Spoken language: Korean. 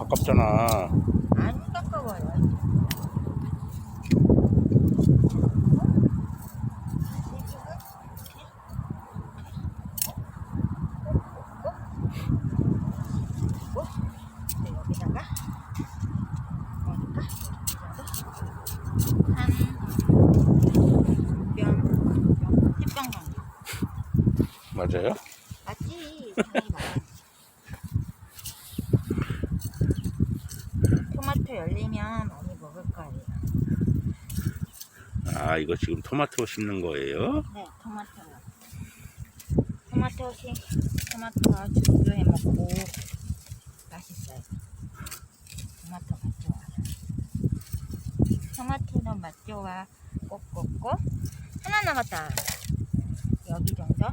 아깝잖아. 안 깎아봐요. 여기다가 여기다가 한병 10병 정도 맞아요? 맞지? 당연히 맞아. 토마토 열리면 많이 먹을 거예요. 아, 이거 지금 토마토 심는 거예요? 네, 토마토요. 토마토 시 토마토가 죽도 해 먹고 맛있어요. 토마토 맛 좋아. 토마토는 맛 좋아. 꼭꼭꼭 하나 남았다. 여기 정도.